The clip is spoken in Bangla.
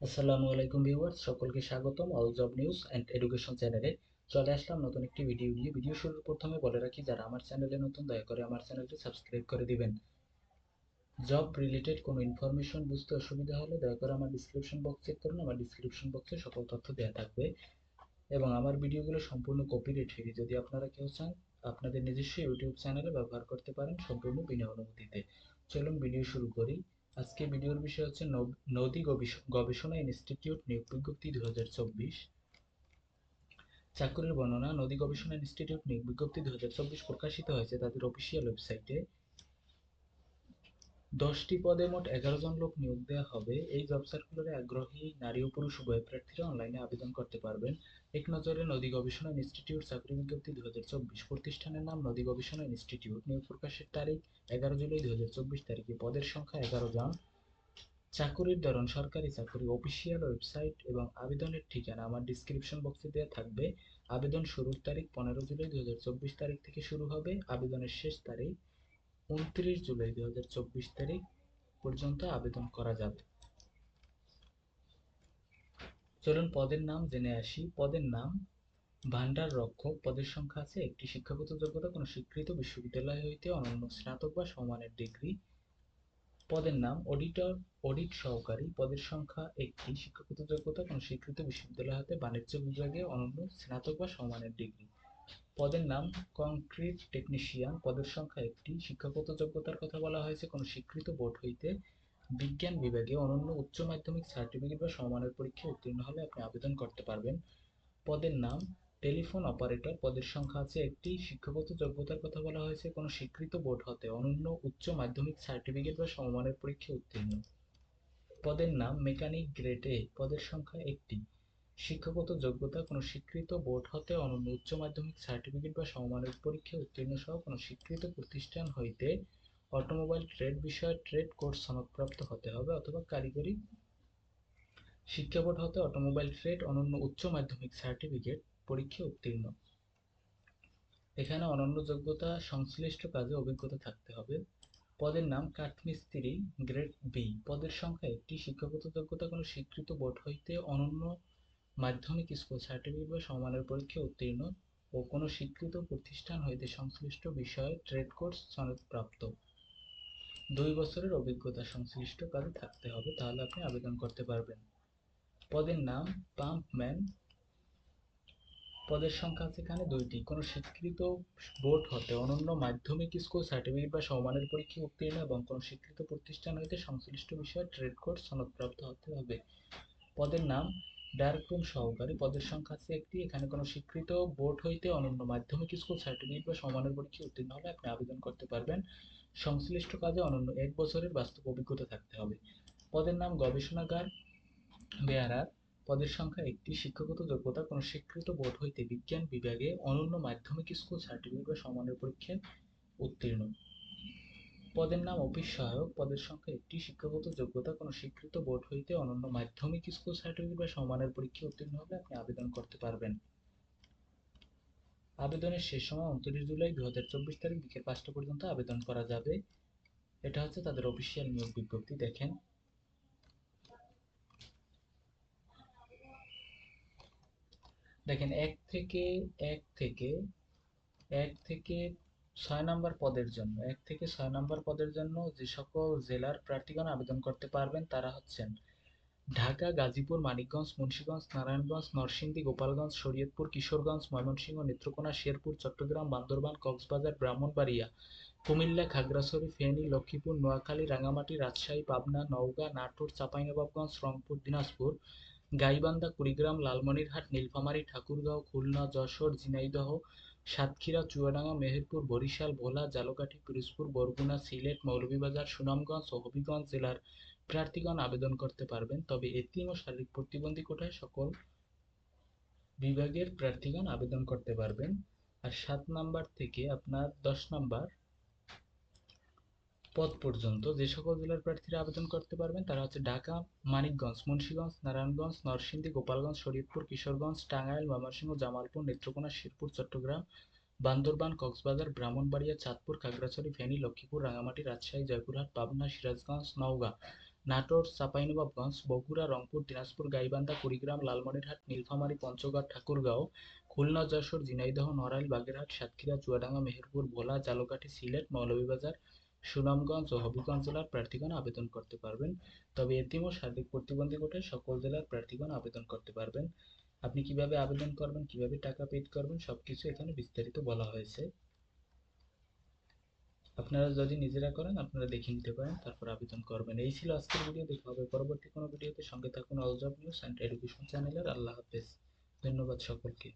আসসালামু আলাইকুম ভিউয়ার্স, সকলকে স্বাগতম all job news and education চ্যানেলে চলে আসলাম নতুন একটি ভিডিও নিয়ে। ভিডিও শুরুর প্রথমে বলে রাখি, যারা আমার চ্যানেলে নতুন, দয়া করে আমার চ্যানেলটি সাবস্ক্রাইব করে দিবেন। জব রিলেটেড কোনো ইনফরমেশন বুঝতে অসুবিধা হলে দয়া করে আমার ডিসক্রিপশন বক্স চেক করুন। আমার ডিসক্রিপশন বক্সে সকল তথ্য দেওয়া থাকবে এবং আমার ভিডিওগুলো সম্পূর্ণ কপিরাইট ফ্রি যদি আপনারা কেউ চান, আপনাদের নিজস্ব ইউটিউব চ্যানেলে ব্যবহার করতে পারেন সম্পূর্ণ বিনা অনুমতিতে। চলুন ভিডিও শুরু করি। আজকে ভিডিওর বিষয় হচ্ছে নদী গবেষণা ইনস্টিটিউট নিয়োগ বিজ্ঞপ্তি দু চাকরির বর্ণনা, নদী গবেষণা ইনস্টিটিউট নিয়োগ বিজ্ঞপ্তি দুই হাজার চব্বিশ প্রকাশিত হয়েছে তাদের অফিসিয়াল ওয়েবসাইটে দশটি পদে মোট এগারো জন লোক নিয়োগ দেওয়া হবে। এই জব সার্কুলারে আগ্রহী নারী ও পুরুষ উভয় প্রার্থীরা অনলাইনে আবেদন করতে পারবেন। এক নজরে নদী গবেষণা ইনস্টিটিউট চাকরি বিজ্ঞপ্তি দু হাজার চব্বিশ প্রতিষ্ঠানের নাম নদী গবেষণা ইনস্টিটিউট। নিয়োগ প্রকাশের তারিখ এগারো জুলাই দু হাজার চব্বিশ তারিখে। পদের সংখ্যা এগারো জন। চাকুরির ধরন সরকারি চাকরি অফিসিয়াল ওয়েবসাইট এবং আবেদনের ঠিকানা আমার ডিসক্রিপশন বক্সে দেওয়া থাকবে। আবেদন শুরুর তারিখ পনেরো জুলাই দু হাজার চব্বিশ তারিখ থেকে শুরু হবে। আবেদনের শেষ তারিখ উনত্রিশ জুলাই দুই হাজার চব্বিশ তারিখ পর্যন্ত আবেদন করা যাবে। চলুন পদের নাম জেনে আসি। পদের নাম ভান্ডার রক্ষক। পদের সংখ্যা আছে একটি। শিক্ষাগত যোগ্যতা কোনো স্বীকৃত বিশ্ববিদ্যালয় হইতে অনন্য স্নাতক বা সমানের ডিগ্রি। পদের নাম অডিটর, অডিট সহকারী। পদের সংখ্যা একটি। শিক্ষাগত যোগ্যতা কোনো স্বীকৃত বিশ্ববিদ্যালয় হতে বাণিজ্য বিভাগে অনন্য স্নাতক বা সমানের ডিগ্রি। পদের নাম কংক্রিট টেকনিশিয়ান পদের সংখ্যা একটি। শিক্ষাগত যোগ্যতার কথা বলা হয়েছে। কোনো স্বীকৃত বোর্ড হইতে বিজ্ঞান বিভাগে অনন্য উচ্চ মাধ্যমিক সার্টিফিকেট বা সমমানের পরীক্ষায় উত্তীর্ণ হলে আপনি আবেদন করতে পারবেন। পদের নাম টেলিফোন অপারেটর পদের সংখ্যা আছে একটি। শিক্ষাগত যোগ্যতার কথা বলা হয়েছে। কোনো স্বীকৃত বোর্ড হতে অনন্য উচ্চ মাধ্যমিক সার্টিফিকেট বা সমমানের পরীক্ষায় উত্তীর্ণ। পদের নাম মেকানিক গ্রেড এ পদের সংখ্যা একটি। শিক্ষাগত যোগ্যতা কোনো স্বীকৃত বোর্ড হতে অনন্য উচ্চ মাধ্যমিক সার্টিফিকেট বা সমমানের পরীক্ষায় উত্তীর্ণ সহ কোনো স্বীকৃত প্রতিষ্ঠান হইতে অটোমোবাইল ট্রেড বিষয়ে ট্রেড কোর্স সনদপ্রাপ্ত হতে হবে অথবা কারিগরি শিক্ষা বোর্ড হতে অটোমোবাইল ট্রেড অনন্য উচ্চ মাধ্যমিক সার্টিফিকেট পরীক্ষায় উত্তীর্ণ। এখানে অনন্য যোগ্যতা সংশ্লিষ্ট কাজে অভিজ্ঞতা থাকতে হবে। পদের নাম কাঠমিস্ত্রি গ্রেড বি পদের সংখ্যা একটি। শিক্ষাগত যোগ্যতা কোনো স্বীকৃত বোর্ড হইতে অনন্য মাধ্যমিক স্কুল সার্টিফিকেট বা সমানের পরীক্ষায় উত্তীর্ণ ও কোনো স্বীকৃত প্রতিষ্ঠান হইতে সংশ্লিষ্ট বিষয়ে ট্রেড কোর্স সনদপ্রাপ্ত দুই বছরের অভিজ্ঞতা সংশ্লিষ্ট কাজে থাকতে হবে, তাহলে আপনি আবেদন করতে পারবেন। পদের নাম পাম্পম্যান পদের সংখ্যা এখানে দুইটি। কোনো স্বীকৃত বোর্ড হতে অনন্য মাধ্যমিক স্কুল সার্টিফিকেট বা সমানের পরীক্ষায় উত্তীর্ণ এবং কোনো স্বীকৃত প্রতিষ্ঠান হইতে সংশ্লিষ্ট বিষয়ে ট্রেড কোর্স সনদপ্রাপ্ত হতে হবে। পদের নাম ডার্করুম সহকারী পদের সংখ্যা আছে একটি। এখানে কোনো স্বীকৃত বোর্ড হইতে অনন্য মাধ্যমিক স্কুল সার্টিফিকেট বা সমানের পরীক্ষায় উত্তীর্ণ হলে আপনি আবেদন করতে পারবেন। সংশ্লিষ্ট কাজে অনন্য এক বছরের বাস্তব অভিজ্ঞতা থাকতে হবে। পদের নাম গবেষণাগার, বেয়ারার। পদের সংখ্যা একটি। শিক্ষাগত যোগ্যতা, কোনো স্বীকৃত বোর্ড হইতে বিজ্ঞান বিভাগে অনন্য মাধ্যমিক স্কুল সার্টিফিকেট বা সমানের পরীক্ষায় উত্তীর্ণ। পদের নাম অফিস সহায়ক। পদের সংখ্যা একটি। শিক্ষাগত যোগ্যতা, কোনো স্বীকৃত বোর্ড হইতে অনন্য মাধ্যমিক স্কুল সার্টিফিকেট বা সমানের পরীক্ষায় উত্তীর্ণ হলে আপনি আবেদন করতে পারবেন। আবেদনের শেষ সময় উনত্রিশ জুলাই দু হাজার চব্বিশ তারিখ বিকেল পাঁচটা পর্যন্ত আবেদন করা যাবে। এটা হচ্ছে তাদের অফিসিয়াল নিয়োগ বিজ্ঞপ্তি, দেখেন। দেখেন, এক থেকে এক থেকে এক থেকে ছয় নম্বর পদের জন্য। এক থেকে ছয় নম্বর পদের জন্য যে সকল জেলার প্রার্থীগণ আবেদন করতে পারবেন তারা হচ্ছেন ঢাকা, গাজীপুর, মানিকগঞ্জ, মুন্সীগঞ্জ, নারায়ণগঞ্জ, নরসিংদী, গোপালগঞ্জ, শরীয়তপুর, কিশোরগঞ্জ, ময়মনসিংহ, নেত্রকোনা, শেরপুর, চট্টগ্রাম, বান্দরবান, কক্সবাজার, ব্রাহ্মণবাড়িয়া, কুমিল্লা, খাগড়াছড়ি, ফেনী, লক্ষ্মীপুর, নোয়াখালী রাঙামাটি রাজশাহী, পাবনা, নওগাঁ, নাটোর, চাঁপাইনবাবগঞ্জ, রংপুর, দিনাজপুর, গাইবান্ধা, কুড়িগ্রাম, লালমনিরহাট, নীলফামারী, ঠাকুরগাঁও, খুলনা, যশোর, ঝিনাইদহ সাতক্ষীরা, চুয়াডাঙ্গা, মেহেরপুর, বরিশাল, ভোলা, জালকাঠি, পিরোজপুর, বরগুনা, সিলেট, মৌলভীবাজার, সুনামগঞ্জ ও হবিগঞ্জ জেলার প্রার্থীগণ আবেদন করতে পারবেন। তবে এতিম ও শারীরিক প্রতিবন্ধী কোটায় সকল বিভাগের প্রার্থীগণ আবেদন করতে পারবেন। আর সাত নাম্বার থেকে আপনার দশ নাম্বার পদ পর্যন্ত যে সকল জেলার প্রার্থীরা আবেদন করতে পারবেন, তারা হচ্ছে ঢাকা, মানিকগঞ্জ, মুন্সীগঞ্জ, নারায়ণগঞ্জ, নরসিংদী, গোপালগঞ্জ, শরীয়তপুর, কিশোরগঞ্জ, টাঙ্গাইল, ময়মনসিংহ, জামালপুর, নেত্রকোনা, শিরপুর, চট্টগ্রাম, বান্দরবান, কক্সবাজার, ব্রাহ্মণবাড়িয়া, চাঁদপুর, খাগড়াছড়ি, ফেনী, লক্ষ্মীপুর রাঙামাটি রাজশাহী, জয়পুরহাট, পাবনা, সিরাজগঞ্জ, নওগাঁ, নাটোর, চাঁপাইনবাবগঞ্জ, বগুড়া, রংপুর, দিনাজপুর, গাইবান্ধা, কুড়িগ্রাম, লালমনিরহাট, নীলফামারী, পঞ্চগড়, ঠাকুরগাঁও, খুলনা, যশোর, ঝিনাইদহ, নড়াইল, বাগেরহাট, সাতক্ষীরা, চুয়াডাঙ্গা, মেহেরপুর, ভোলা ঝালকাঠি সিলেট, মৌলভীবাজার সুনামগঞ্জ ও হবিগঞ্জ জেলার প্রার্থীগণ আবেদন করতে পারবেন। তবে এতিম ও শারীরিক প্রতিবন্ধী কোটায় সকল জেলার প্রার্থীগণ আবেদন করতে পারবেন। আপনি কীভাবে আবেদন করবেন, কীভাবে টাকা পেড করবেন, সবকিছু এখানে বিস্তারিত বলা হয়েছে। আপনারা যদি নিজেরা করেন, আপনারা দেখে নিতে পারেন, তারপর আবেদন করবেন। এই ছিল আজকের ভিডিও। দেখা হবে পরবর্তী কোনো ভিডিওতে। সঙ্গে থাকুন all job news and education চ্যানেলের। আল্লাহ হাফেজ। ধন্যবাদ সকলকে।